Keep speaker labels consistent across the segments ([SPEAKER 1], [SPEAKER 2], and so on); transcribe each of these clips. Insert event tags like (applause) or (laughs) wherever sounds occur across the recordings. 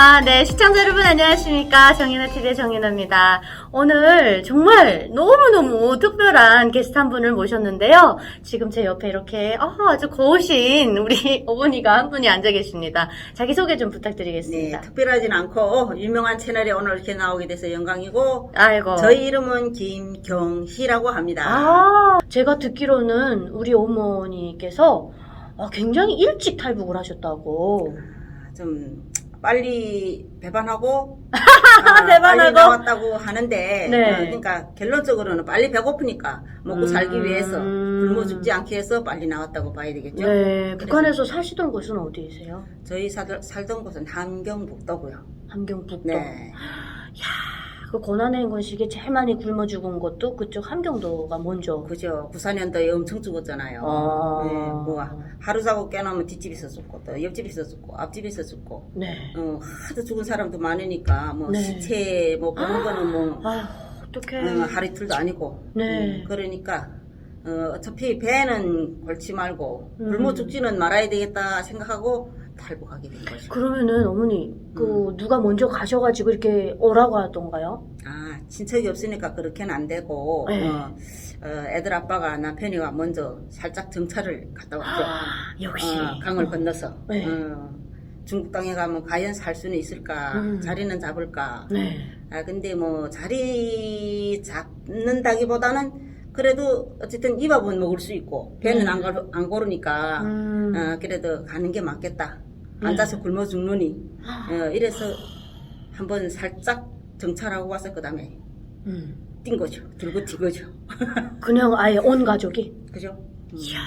[SPEAKER 1] 아, 네. 시청자 여러분 안녕하십니까. 정인아 TV의 정인아입니다. 오늘 정말 너무너무 특별한 게스트 한 분을 모셨는데요. 지금 제 옆에 이렇게 아, 아주 거우신 우리 (laughs) 어머니가 한 분이 앉아 계십니다. 자기소개 좀
[SPEAKER 2] 네,
[SPEAKER 1] 부탁드리겠습니다.
[SPEAKER 2] 특별하진 않고 유명한 채널에 오늘 이렇게 나오게 돼서 영광이고
[SPEAKER 1] 아이고.
[SPEAKER 2] 저희 이름은 김경희라고 합니다.
[SPEAKER 1] 아, 제가 듣기로는 우리 어머니께서 아, 굉장히 일찍 탈북을 하셨다고.
[SPEAKER 2] 좀 빨리 배반하고 (laughs) 아,
[SPEAKER 1] 배반하고?
[SPEAKER 2] 빨리 나왔다고 하는데
[SPEAKER 1] 네.
[SPEAKER 2] 어, 그러니까 결론적으로는 빨리 배고프니까 먹고 살기
[SPEAKER 1] 음.
[SPEAKER 2] 위해서 굶어 죽지 않게 해서 빨리 나왔다고 봐야 되겠죠.
[SPEAKER 1] 네, 북한에서 사시던 곳은 어디세요?
[SPEAKER 2] 저희 살, 살던 곳은 함경북도고요.
[SPEAKER 1] 함경북도.
[SPEAKER 2] 네.
[SPEAKER 1] 그 고난의 행군식에 제일 많이 굶어 죽은 것도 그쪽 함경도가 먼저.
[SPEAKER 2] 그죠. 부산연도에 엄청 죽었잖아요.
[SPEAKER 1] 아.
[SPEAKER 2] 네, 뭐 하루 자고 깨어나면 뒷집에서 죽고 또 옆집에서 죽고 앞집에서 죽고
[SPEAKER 1] 네.
[SPEAKER 2] 어, 하도 죽은 사람도 많으니까 뭐
[SPEAKER 1] 네.
[SPEAKER 2] 시체 뭐 보는 거는 뭐
[SPEAKER 1] 아휴, 어떡해.
[SPEAKER 2] 어, 하루 이틀도 아니고
[SPEAKER 1] 네.
[SPEAKER 2] 음, 그러니까 어, 어차피 배는 골치 말고
[SPEAKER 1] 음.
[SPEAKER 2] 굶어 죽지는 말아야 되겠다 생각하고 탈북하게 된 거죠.
[SPEAKER 1] 그러면은 어머니, 그
[SPEAKER 2] 음.
[SPEAKER 1] 누가 먼저 가셔가지고 이렇게 오라고 하던가요?
[SPEAKER 2] 아 친척이 없으니까 그렇게는 안 되고
[SPEAKER 1] 네.
[SPEAKER 2] 어, 어, 애들 아빠가 남편이가 먼저 살짝 정찰을 갔다 왔죠.
[SPEAKER 1] 아, 역시.
[SPEAKER 2] 어, 강을 건너서
[SPEAKER 1] 네.
[SPEAKER 2] 어, 중국 땅에 가면 과연 살 수는 있을까
[SPEAKER 1] 음.
[SPEAKER 2] 자리는 잡을까
[SPEAKER 1] 네.
[SPEAKER 2] 아 근데 뭐 자리 잡는다기보다는 그래도 어쨌든 이 밥은 먹을 수 있고 배는
[SPEAKER 1] 네.
[SPEAKER 2] 안, 고르, 안 고르니까
[SPEAKER 1] 음.
[SPEAKER 2] 어, 그래도 가는 게 맞겠다
[SPEAKER 1] 네.
[SPEAKER 2] 앉아서 굶어 죽느니 어, 이래서 한번 살짝 정찰하고 와서 그 다음에
[SPEAKER 1] 음.
[SPEAKER 2] 뛴 거죠 들고 뛴 거죠 (laughs)
[SPEAKER 1] 그냥 아예 온 가족이?
[SPEAKER 2] 그죠 음.
[SPEAKER 1] 이야,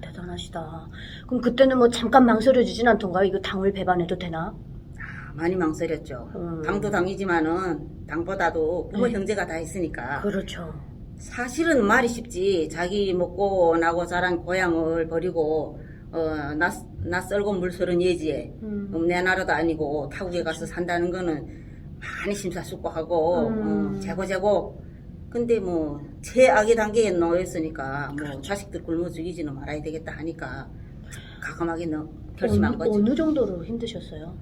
[SPEAKER 1] 대단하시다. 그럼 그때는 뭐 잠깐 망설여지진 않던가요? 이거 당을 배반해도 되나?
[SPEAKER 2] 아, 많이 망설였죠
[SPEAKER 1] 음.
[SPEAKER 2] 당도 당이지만은 당보다도 부모
[SPEAKER 1] 네.
[SPEAKER 2] 형제가 다 있으니까
[SPEAKER 1] 그렇죠.
[SPEAKER 2] 사실은 말이 쉽지. 자기 먹고 나고 자란 고향을 버리고 어, 나, 낯설고 물서른 예지에
[SPEAKER 1] 음.
[SPEAKER 2] 음, 내 나라도 아니고 타국에 가서 산다는 거는 많이 심사숙고하고
[SPEAKER 1] 음.
[SPEAKER 2] 어, 재고재고 근데 뭐 최악의 단계에 놓였으니까 뭐
[SPEAKER 1] 그렇죠.
[SPEAKER 2] 자식들 굶어 죽이지는 말아야 되겠다 하니까 가감하게 넣, 결심한
[SPEAKER 1] 어느,
[SPEAKER 2] 거죠.
[SPEAKER 1] 어느 정도로 힘드셨어요?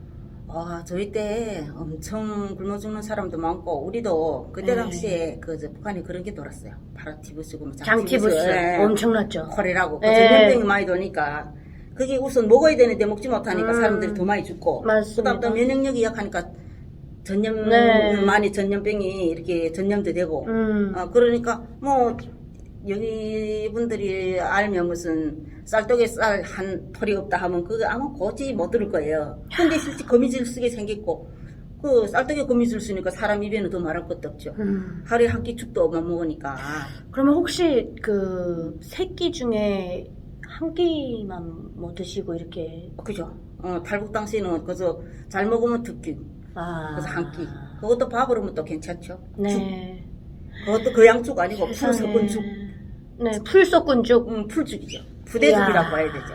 [SPEAKER 2] 아, 저희 때 엄청 굶어 죽는 사람도 많고, 우리도 그때
[SPEAKER 1] 네.
[SPEAKER 2] 당시에 그, 저, 북한에 그런 게 돌았어요. 파라티부스, 뭐
[SPEAKER 1] 장티부스
[SPEAKER 2] 예.
[SPEAKER 1] 엄청났죠.
[SPEAKER 2] 콜레라고. 그
[SPEAKER 1] 네.
[SPEAKER 2] 전염병이 많이 도니까, 그게 우선 먹어야 되는데 먹지 못하니까
[SPEAKER 1] 음.
[SPEAKER 2] 사람들이 더 많이 죽고,
[SPEAKER 1] 맞습니다.
[SPEAKER 2] 그 다음 또 면역력이 약하니까 전염,
[SPEAKER 1] 네.
[SPEAKER 2] 많이 전염병이 이렇게 전염도 되고,
[SPEAKER 1] 음.
[SPEAKER 2] 어, 그러니까 뭐 여기 분들이 알면 무슨 쌀떡에 쌀한 톨이 없다 하면 그거 아마 고지 못 들을 거예요. 근데 실제 거미줄 쓰게 생겼고 그 쌀떡에 거미줄 쓰니까 사람 입에는 더 말할 것도 없죠.
[SPEAKER 1] 음.
[SPEAKER 2] 하루에 한 끼 죽도 못 먹으니까
[SPEAKER 1] 그러면 혹시 그 새끼 중에 한 끼만 뭐 드시고 이렇게
[SPEAKER 2] 그죠? 어, 탈북 당시에는 그저 잘 먹으면 두 끼,
[SPEAKER 1] 아
[SPEAKER 2] 그래서 한 끼. 그것도 밥으로 하면 또 괜찮죠. 죽.
[SPEAKER 1] 네.
[SPEAKER 2] 그것도 그 양죽 아니고 풀. 섞은 죽,
[SPEAKER 1] 네, 풀 섞은 죽.
[SPEAKER 2] 음, 풀죽이죠. 부대죽이라고
[SPEAKER 1] 이야.
[SPEAKER 2] 봐야 되죠.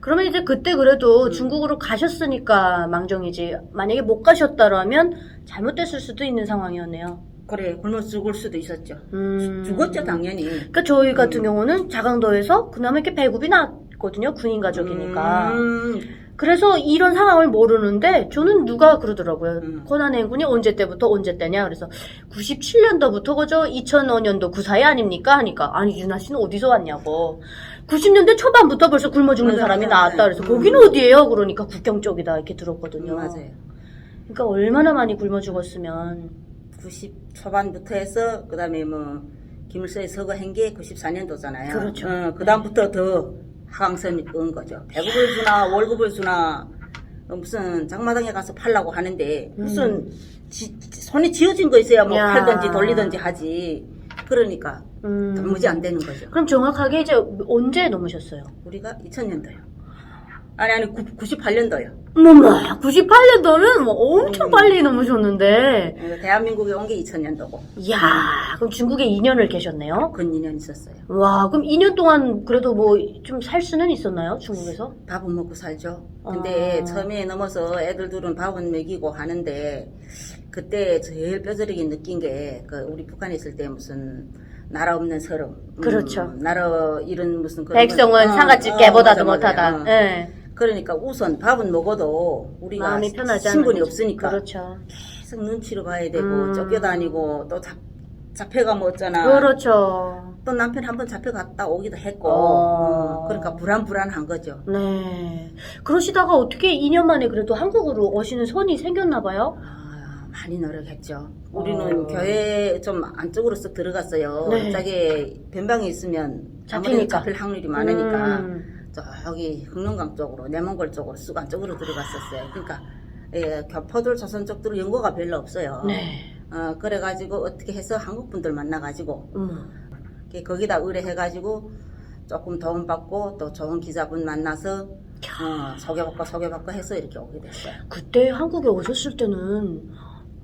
[SPEAKER 1] 그러면 이제 그때 그래도
[SPEAKER 2] 음.
[SPEAKER 1] 중국으로 가셨으니까 망정이지. 만약에 못 가셨다라면 잘못됐을 수도 있는 상황이었네요.
[SPEAKER 2] 그래 굶어 죽을 수도 있었죠.
[SPEAKER 1] 음.
[SPEAKER 2] 죽었죠 당연히.
[SPEAKER 1] 그러니까 저희 같은
[SPEAKER 2] 음.
[SPEAKER 1] 경우는 자강도에서 그나마 이렇게 배급이 났거든요. 군인 가족이니까.
[SPEAKER 2] 음,
[SPEAKER 1] 그래서 이런 상황을 모르는데 저는 누가 그러더라고요.
[SPEAKER 2] 음.
[SPEAKER 1] 고난의 행군이 언제 때부터 언제 때냐. 그래서 97년도부터 그죠? 2005년도 그 사이 아닙니까? 하니까 아니 유나 씨는 어디서 왔냐고. 90년대 초반부터 벌써 굶어 죽는
[SPEAKER 2] 맞아,
[SPEAKER 1] 사람이
[SPEAKER 2] 맞아.
[SPEAKER 1] 나왔다. 그래서
[SPEAKER 2] 음.
[SPEAKER 1] 거기는 어디예요? 그러니까 국경 쪽이다 이렇게 들었거든요.
[SPEAKER 2] 맞아요.
[SPEAKER 1] 그러니까 얼마나 많이 굶어 죽었으면
[SPEAKER 2] 90 초반부터 해서 그다음에 뭐 김일성이 서거한 게 94년도잖아요.
[SPEAKER 1] 그렇죠.
[SPEAKER 2] 어, 그다음부터 더 하강선이 온 거죠. 배급을 주나 월급을 주나 어, 무슨 장마당에 가서 팔라고 하는데 무슨 지- 손이 쥐어진 거 있어야 뭐
[SPEAKER 1] 음. 야.
[SPEAKER 2] 팔든지 돌리든지 하지. 그러니까
[SPEAKER 1] 음.
[SPEAKER 2] 도무지 안 되는 거죠.
[SPEAKER 1] 그럼 정확하게 이제 언제 넘으셨어요?
[SPEAKER 2] 우리가 2000년도요. 아니 아니 98년도요.
[SPEAKER 1] 뭐야 98년도는 뭐 엄청
[SPEAKER 2] 음.
[SPEAKER 1] 빨리 넘으셨는데
[SPEAKER 2] 어, 대한민국에 온 게 2000년도고
[SPEAKER 1] 이야 그럼 중국에 2년을 계셨네요?
[SPEAKER 2] 근 2년 있었어요.
[SPEAKER 1] 와 그럼 2년 동안 그래도 뭐 좀 살 수는 있었나요 중국에서?
[SPEAKER 2] 밥은 먹고 살죠. 근데
[SPEAKER 1] 아.
[SPEAKER 2] 처음에 넘어서 애들 둘은 밥은 먹이고 하는데 그때 제일 뼈저리게 느낀 게 그 우리 북한에 있을 때 무슨 나라 없는 서름. 음,
[SPEAKER 1] 그렇죠.
[SPEAKER 2] 나라 이런 무슨 그런
[SPEAKER 1] 백성은
[SPEAKER 2] 거- 어,
[SPEAKER 1] 상갓집
[SPEAKER 2] 어,
[SPEAKER 1] 개보다도
[SPEAKER 2] 맞아, 맞아.
[SPEAKER 1] 못하다.
[SPEAKER 2] 어.
[SPEAKER 1] 예.
[SPEAKER 2] 그러니까 우선 밥은 먹어도 우리가
[SPEAKER 1] 마음이 편하지 않은
[SPEAKER 2] 신분이
[SPEAKER 1] 거죠.
[SPEAKER 2] 없으니까
[SPEAKER 1] 그렇죠.
[SPEAKER 2] 계속 눈치를 봐야 되고
[SPEAKER 1] 음.
[SPEAKER 2] 쫓겨다니고 또 잡, 잡혀가면 어쩌나
[SPEAKER 1] 그렇죠.
[SPEAKER 2] 또 남편 한 번 잡혀갔다 오기도 했고
[SPEAKER 1] 어.
[SPEAKER 2] 어, 그러니까 불안불안한 거죠.
[SPEAKER 1] 네. 그러시다가 어떻게 2년 만에 그래도 한국으로 오시는 선이 생겼나 봐요?
[SPEAKER 2] 아, 많이 노력했죠. 우리는
[SPEAKER 1] 어.
[SPEAKER 2] 교회 좀 안쪽으로 쓱 들어갔어요.
[SPEAKER 1] 네.
[SPEAKER 2] 저게 변방에 있으면 아무래도
[SPEAKER 1] 잡히니까.
[SPEAKER 2] 잡힐 확률이 많으니까
[SPEAKER 1] 음.
[SPEAKER 2] 저기 흑룡강 쪽으로 내몽골 쪽으로 쑥 안쪽으로 들어갔었어요. 그러니까 예, 교포들 조선 쪽들은 연고가 별로 없어요.
[SPEAKER 1] 네.
[SPEAKER 2] 어, 그래가지고 어떻게 해서 한국 분들 만나가지고
[SPEAKER 1] 음.
[SPEAKER 2] 거기다 의뢰해가지고 조금 도움 받고 또 좋은 기자분 만나서 어, 소개받고 소개받고 해서 이렇게 오게 됐어요.
[SPEAKER 1] 그때 한국에 오셨을 때는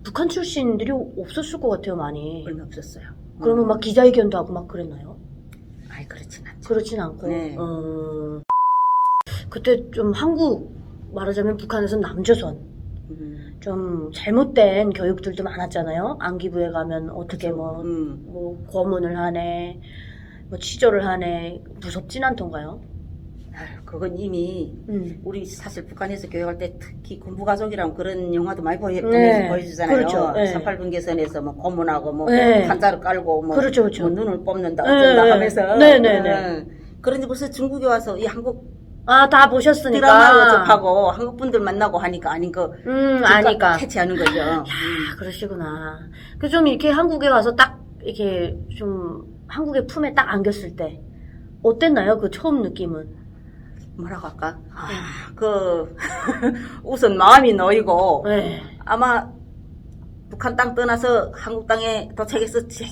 [SPEAKER 1] 북한 출신들이 없었을 것 같아요, 많이.
[SPEAKER 2] 얼마 없었어요.
[SPEAKER 1] 그러면
[SPEAKER 2] 어,
[SPEAKER 1] 막 기자회견도 하고 막 그랬나요?
[SPEAKER 2] 아이 그렇진 않죠.
[SPEAKER 1] 그렇진 않고.
[SPEAKER 2] 네.
[SPEAKER 1] 어, 그때 좀 한국 말하자면 북한에서 남조선
[SPEAKER 2] 음,
[SPEAKER 1] 좀 잘못된 교육들도 많았잖아요. 안기부에 가면 어떻게 뭐,
[SPEAKER 2] 음,
[SPEAKER 1] 뭐 고문을 하네, 뭐 취조를 하네 무섭진 않던가요?
[SPEAKER 2] 그건 이미
[SPEAKER 1] 음.
[SPEAKER 2] 우리 사실 북한에서 교육할 때 특히 군부가족이라는 그런 영화도 많이 보여,
[SPEAKER 1] 네.
[SPEAKER 2] 보여주잖아요.
[SPEAKER 1] 그렇죠. 네.
[SPEAKER 2] 38분계선에서 뭐 고문하고 뭐
[SPEAKER 1] 네.
[SPEAKER 2] 한자를 깔고 뭐,
[SPEAKER 1] 그렇죠, 그렇죠.
[SPEAKER 2] 뭐 눈을 뽑는다
[SPEAKER 1] 네.
[SPEAKER 2] 어쩐다 하면서
[SPEAKER 1] 네, 네, 네.
[SPEAKER 2] 어, 그런데 벌써 중국에 와서 이 한국
[SPEAKER 1] 아, 다 보셨으니까.
[SPEAKER 2] 드라마 접하고 한국 분들 만나고 하니까 아닌 거
[SPEAKER 1] 음, 아니까.
[SPEAKER 2] 캐치하는 거죠.
[SPEAKER 1] 아, 그러시구나. 그 좀 이렇게 한국에 와서 딱 이렇게 좀 한국의 품에 딱 안겼을 때 어땠나요? 그 처음 느낌은?
[SPEAKER 2] 뭐라고 할까? 아, 그 (laughs) 우선 마음이 놓이고
[SPEAKER 1] 네.
[SPEAKER 2] 아마 북한 땅 떠나서 한국 땅에 도착해서 제일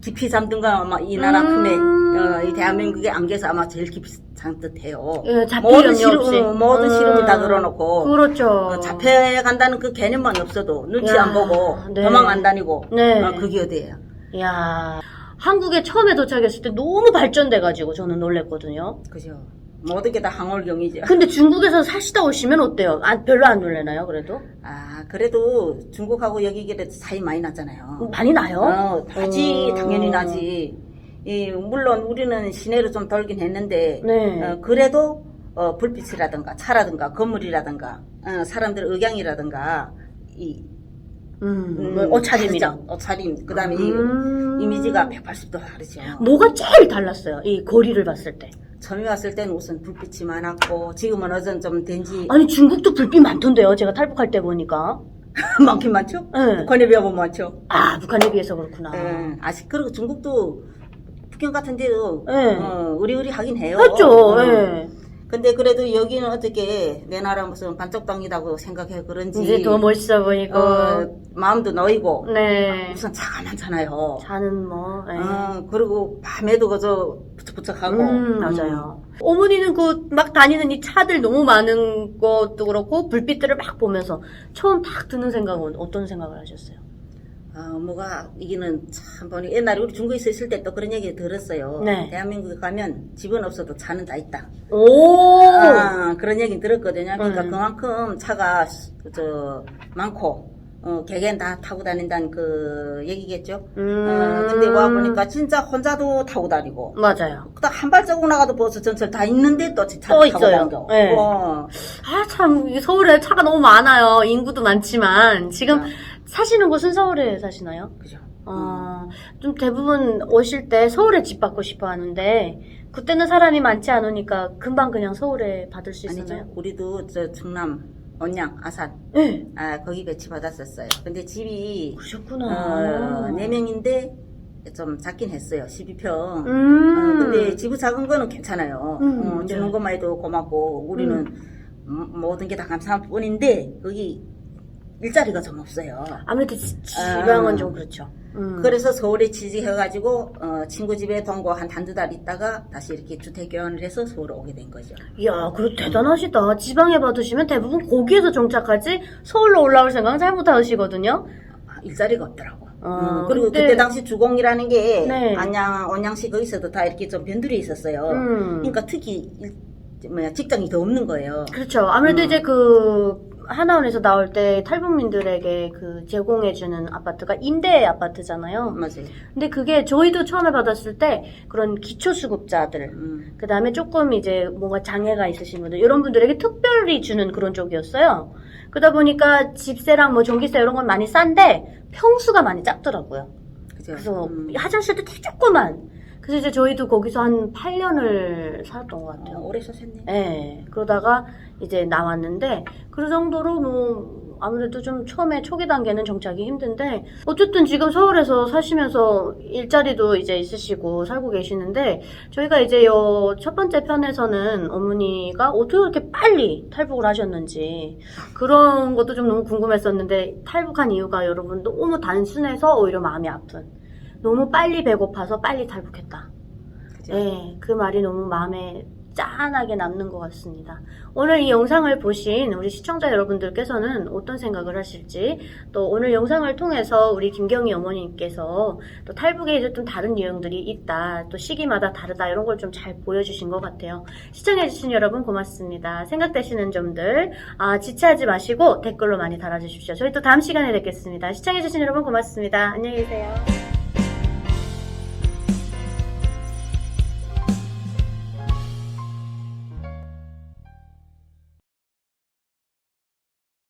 [SPEAKER 2] 깊이 잠든 건 아마 이 나라
[SPEAKER 1] 음.
[SPEAKER 2] 품에 어, 이 대한민국에 안겨서 아마 제일 깊이 잠 듯해요.
[SPEAKER 1] 예, 잡힐
[SPEAKER 2] 모든
[SPEAKER 1] 염려
[SPEAKER 2] 시름,
[SPEAKER 1] 없이.
[SPEAKER 2] 어, 모든
[SPEAKER 1] 음.
[SPEAKER 2] 시름을 다 늘어놓고
[SPEAKER 1] 그렇죠.
[SPEAKER 2] 어, 잡혀간다는 그 개념만 없어도 눈치
[SPEAKER 1] 야,
[SPEAKER 2] 안 보고
[SPEAKER 1] 네.
[SPEAKER 2] 도망 안 다니고
[SPEAKER 1] 네.
[SPEAKER 2] 어, 그게 어디예요?
[SPEAKER 1] 야 한국에 처음에 도착했을 때 너무 발전돼가지고 저는 놀랬거든요.
[SPEAKER 2] 그죠? 모든 게 다 항월경이죠.
[SPEAKER 1] 근데 중국에서 사시다 오시면 어때요? 아, 별로 안 놀래나요, 그래도?
[SPEAKER 2] 아 그래도 중국하고 여기 그래도 차이 많이 났잖아요.
[SPEAKER 1] 많이 나요?
[SPEAKER 2] 어, 나지
[SPEAKER 1] 어.
[SPEAKER 2] 당연히 나지. 이 물론 우리는 시내로 좀 돌긴 했는데
[SPEAKER 1] 네.
[SPEAKER 2] 어, 그래도 어, 불빛이라든가 차라든가 건물이라든가 어, 사람들 의경이라든가 이
[SPEAKER 1] 음,
[SPEAKER 2] 음,
[SPEAKER 1] 뭐 옷차림이랑.
[SPEAKER 2] 다르죠. 옷차림 그다음에
[SPEAKER 1] 음.
[SPEAKER 2] 이 이미지가 180도 다르죠.
[SPEAKER 1] 뭐가 제일 달랐어요? 이 거리를 봤을 때.
[SPEAKER 2] 처음에 왔을 때는 우선 불빛이 많았고 지금은 어전 좀 된지
[SPEAKER 1] 아니 중국도 불빛 많던데요. 제가 탈북할 때 보니까. (laughs)
[SPEAKER 2] 많긴 많죠.
[SPEAKER 1] 네.
[SPEAKER 2] 북한에 비하면 많죠.
[SPEAKER 1] 아 북한에 비해서 그렇구나.
[SPEAKER 2] 예, 아직 그리고 중국도 북경 같은 데도
[SPEAKER 1] 네.
[SPEAKER 2] 어, 의리의리 하긴 해요.
[SPEAKER 1] 했죠.
[SPEAKER 2] 어.
[SPEAKER 1] 예.
[SPEAKER 2] 근데 그래도 여기는 어떻게 내 나라 무슨 반쪽 땅이라고 생각해 그런지
[SPEAKER 1] 이제 더 멋있어 보이고.
[SPEAKER 2] 어, 마음도 놓이고
[SPEAKER 1] 네.
[SPEAKER 2] 우선 차가 많잖아요.
[SPEAKER 1] 자는 뭐. 예.
[SPEAKER 2] 어, 그리고 밤에도 그저 부쩍부쩍하고
[SPEAKER 1] 음, 맞아요. 어머니는 그 막 다니는 이 차들 너무 많은 것도 그렇고 불빛들을 막 보면서 처음 딱 드는 생각은 어떤 생각을 하셨어요?
[SPEAKER 2] 어, 뭐가 이기는 참 보니 옛날에 우리 중국에 있을 때 또 그런 얘기 들었어요.
[SPEAKER 1] 네.
[SPEAKER 2] 대한민국에 가면 집은 없어도 차는 다 있다.
[SPEAKER 1] 오!
[SPEAKER 2] 아, 그런 얘기 들었거든요. 그러니까
[SPEAKER 1] 음.
[SPEAKER 2] 그만큼 차가 저 많고 어, 개개인 다 타고 다닌다는 그 얘기겠죠.
[SPEAKER 1] 음.
[SPEAKER 2] 어, 근데 와 보니까 진짜 혼자도 타고 다니고
[SPEAKER 1] 맞아요.
[SPEAKER 2] 그다음 한 발자국 나가도 벌써 전철 다 있는데
[SPEAKER 1] 또차또
[SPEAKER 2] 타고
[SPEAKER 1] 있어요.
[SPEAKER 2] 다니고.
[SPEAKER 1] 네.
[SPEAKER 2] 어.
[SPEAKER 1] 아, 참, 이 서울에 차가 너무 많아요. 인구도 많지만. 지금 사시는 곳은 서울에 사시나요?
[SPEAKER 2] 그죠.
[SPEAKER 1] 어, 좀 대부분 오실 때 서울에 집 받고 싶어 하는데, 그때는 사람이 많지 않으니까 금방 그냥 서울에 받을 수 있었나요?
[SPEAKER 2] 아니죠. 우리도 저 충남 언양 아산
[SPEAKER 1] 네.
[SPEAKER 2] 아 거기 배치 받았었어요. 근데 집이
[SPEAKER 1] 그러셨구나.
[SPEAKER 2] 어, 네 명인데 좀 작긴 했어요. 12평.
[SPEAKER 1] 음.
[SPEAKER 2] 어, 근데 지부 작은 거는 괜찮아요.
[SPEAKER 1] 음,
[SPEAKER 2] 어, 주는
[SPEAKER 1] 네.
[SPEAKER 2] 것만 해도 고맙고 우리는 음, 모든 게 다 감사할 뿐인데 거기 일자리가 좀 없어요.
[SPEAKER 1] 아무래도 지- 지방은
[SPEAKER 2] 아.
[SPEAKER 1] 좀 그렇죠. 음.
[SPEAKER 2] 그래서 서울에 취직해가지고 어, 친구 집에 동거 한 한두 달 있다가 다시 이렇게 주택 교환을 해서 서울 오게 된 거죠.
[SPEAKER 1] 이야, 그래도 대단하시다. 지방에 받으시면 대부분 거기에서 정착하지 서울로 올라올 생각은 잘 못하시거든요.
[SPEAKER 2] 아, 일자리가 없더라고.
[SPEAKER 1] 아,
[SPEAKER 2] 음, 그리고
[SPEAKER 1] 그때-
[SPEAKER 2] 그때 당시 주공이라는 게
[SPEAKER 1] 네.
[SPEAKER 2] 안양, 원양시 거기서도 다 이렇게 좀 변두리 있었어요.
[SPEAKER 1] 음.
[SPEAKER 2] 그러니까 특히 일- 뭐야 직장이 더 없는 거예요.
[SPEAKER 1] 그렇죠. 아무래도
[SPEAKER 2] 음.
[SPEAKER 1] 이제 그 하나원에서 나올 때 탈북민들에게 그 제공해주는 아파트가 임대 아파트잖아요.
[SPEAKER 2] 맞아요.
[SPEAKER 1] 근데 그게 저희도 처음에 받았을 때 그런 기초수급자들,
[SPEAKER 2] 음.
[SPEAKER 1] 그 다음에 조금 이제 뭔가 장애가 있으신 분들, 이런 분들에게 특별히 주는 그런 쪽이었어요. 그러다 보니까 집세랑 뭐 전기세 이런 건 많이 싼데 평수가 많이 작더라고요.
[SPEAKER 2] 그죠.
[SPEAKER 1] 그래서
[SPEAKER 2] 음.
[SPEAKER 1] 화장실도 되게 조그만. 그래서 이제 저희도 거기서 한 8년을 살았던 것
[SPEAKER 2] 어,
[SPEAKER 1] 같아요.
[SPEAKER 2] 오래 사셨네.
[SPEAKER 1] 예. 그러다가 이제 나왔는데 그 정도로 뭐 아무래도 좀 처음에 초기 단계는 정착이 힘든데 어쨌든 지금 서울에서 사시면서 일자리도 이제 있으시고 살고 계시는데 저희가 이제 요 첫 번째 편에서는 어머니가 어떻게 그렇게 빨리 탈북을 하셨는지 그런 것도 좀 너무 궁금했었는데 탈북한 이유가 여러분 너무 단순해서 오히려 마음이 아픈 너무 빨리 배고파서 빨리 탈북했다. 네, 그 말이 너무 마음에 짠하게 남는 것 같습니다. 오늘 이 영상을 보신 우리 시청자 여러분들께서는 어떤 생각을 하실지, 또 오늘 영상을 통해서 우리 김경희 어머님께서 또 탈북에 이제 좀 다른 유형들이 있다, 또 시기마다 다르다, 이런 걸 좀 잘 보여주신 것 같아요. 시청해주신 여러분 고맙습니다. 생각되시는 점들, 아, 지체하지 마시고 댓글로 많이 달아주십시오. 저희 또 다음 시간에 뵙겠습니다. 시청해주신 여러분 고맙습니다. 안녕히 계세요.